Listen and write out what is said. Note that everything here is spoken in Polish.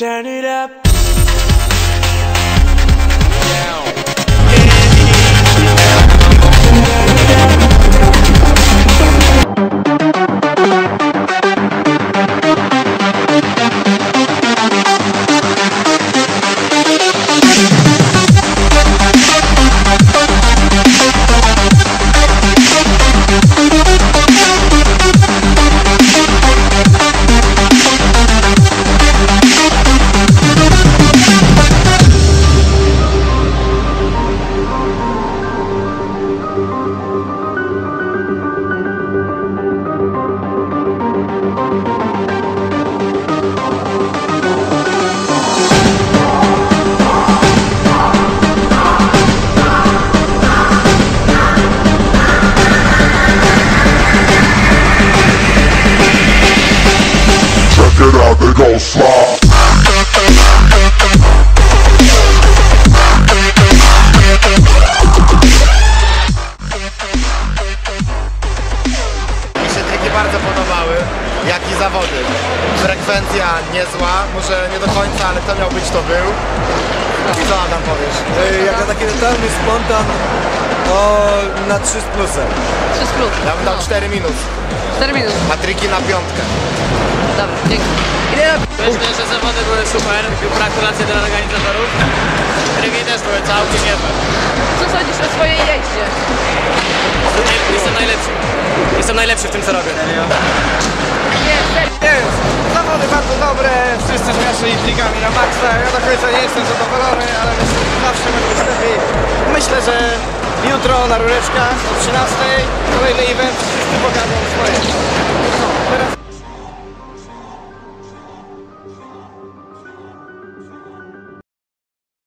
Turn it up. Triki bardzo podobały, jak i zawody. Frekwencja niezła, może nie do końca, ale kto miał być, to był. I co Adam powiesz? Y, Jak na taki totalny spontan, to na 3 z plusem. 3 z plus. Ja bym dał 4 minus, 4 minut. a triki na piątkę. Dobra. Myślę, że zawody były super. Gratulacje dla organizatorów. Trygi też były całkiem niezłe. Co sądzisz o swojej jeździe? Jestem najlepszy. Jestem najlepszy w tym, co robię. Nie, serio. Jest! Zawody bardzo dobre, wszyscy zmierzyli trikami na maksa. Ja do końca nie jestem zadowolony, ale myślę, że zawsze być lepiej. Myślę, że jutro na rureczkach o 13 kolejny event, wszyscy pokażą swoje.